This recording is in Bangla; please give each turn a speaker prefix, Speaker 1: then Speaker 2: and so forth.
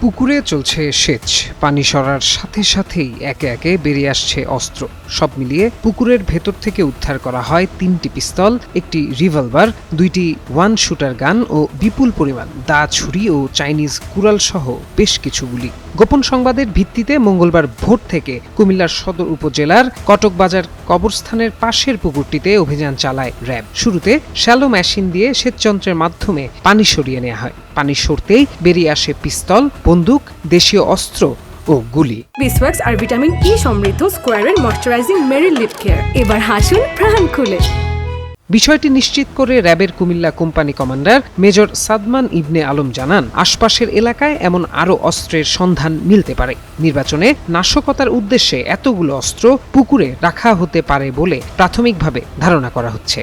Speaker 1: পুকুরে চলছে সেচ। পানি সরার সাথে সাথেই একে একে বেরিয়ে আসছে অস্ত্র। সব মিলিয়ে পুকুরের ভেতর থেকে উদ্ধার করা হয় তিনটি পিস্তল, একটি রিভলভার, দুইটি ওয়ান শুটার গান ও বিপুল পরিমাণ দা ছুরি ও চাইনিজ কুড়াল সহ বেশ কিছু গুলি। গোপন সংবাদের ভিত্তিতে মঙ্গলবার ভোর থেকে কুমিল্লার সদর উপজেলার কটকবাজার কবরস্থানের পাশের পুকুরটিতে অভিযান চালায় র্যাব। শুরুতে শ্যালো মেশিন দিয়ে সেচযন্ত্রের মাধ্যমে পানি সরিয়ে নেওয়া হয়। পানি সরতেই বেরিয়ে আসে পিস্তল বন্দুক দেশীয় অস্ত্র ও গুলি।
Speaker 2: বিসওয়াক্স আর ভিটামিন ই সমৃদ্ধ স্কোয়ারের ময়শ্চারাইজিং মেরি লিপ কেয়ার। এবার হাসুন প্রাণ খুলে।
Speaker 1: বিষয়টি নিশ্চিত করে র্যাবের Cumilla company commander major Sadman Ibne Alam জানান আশপাশের এলাকায় এমন আরও অস্ত্রের সন্ধান মিলতে পারে। নির্বাচনে নাশকতার উদ্দেশ্যে এতগুলো অস্ত্র পুকুরে রাখা হতে পারে বলে প্রাথমিকভাবে ধারণা করা হচ্ছে।